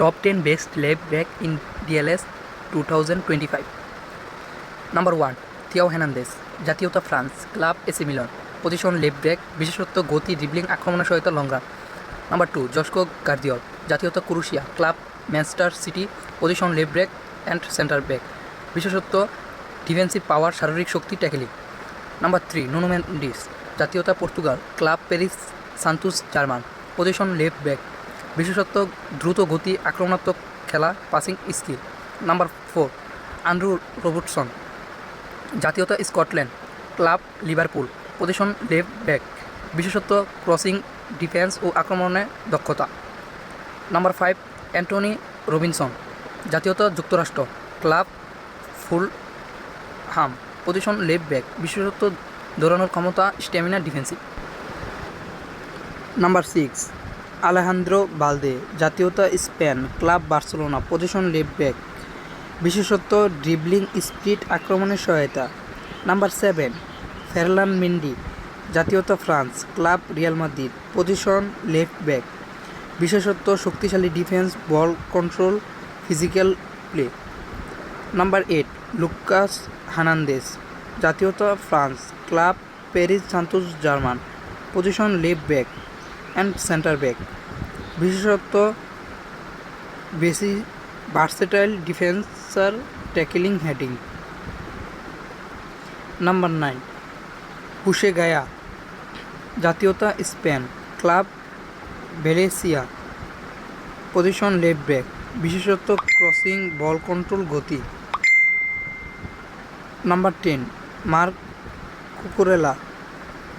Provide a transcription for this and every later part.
Top 10 best left back in DLS 2025. Number one Theo Hernandez জাতীয়তা France, club AC Milan. Position left back বিশেষত্ব, গতি dribbling আক্রমণের সহায়তা long number two Josko Gvardiol জাতীয়তা, Croatia, club Manchester City position left back and centre back বিশেষত্ব defensive power শারীরিক শক্তি tackling number three Nuno Mendes জাতীয়তা Portugal club Paris Saint Germain position left back বিশেষত্ব, দ্রুত গতি, আক্রমণাত্মক খেলা passing skill number four Andrew Robertson জাতীয়তা Scotland, club Liverpool position left back বিশেষত্ব ক্রসিং ডিফেন্স ও আক্রমণে দক্ষতা। নাম্বার ফাইভ অ্যান্টনি রবিনসন জাতীয়তা যুক্তরাষ্ট্র, ক্লাব ফুল হাম পজিশন লেফট ব্যাক বিশেষত্ব, দৌড়ানোর ক্ষমতা stamina defensive number six Alejandro Balde, জাতীয়তা Spain, club Barcelona, position left back, বিশেষত্ব ড্রিবলিং স্পিড আক্রমণের সহায়তা। নাম্বার সেভেন, ফেরলান মিন্ডি, জাতীয়তা France, club Real Madrid, position left back. বিশেষত্ব, শক্তিশালী defence, ball control, physical play. Number eight, Lucas Hernandez জাতীয়তা France, club Paris Saint Germain, position left back. And centre back বিশেষত্ব বেশি versatile defender tackling heading number nine Jose Gaya জাতীয়তা Spain club Valencia position left back বিশেষত্ব crossing ball control গতি। Number ten Marc Cucurella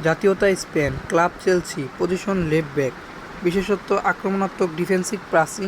জাতীয়তা Spain club Chelsea position left back বিশেষত্ব আক্রমণাত্মক defensive প্রাসিং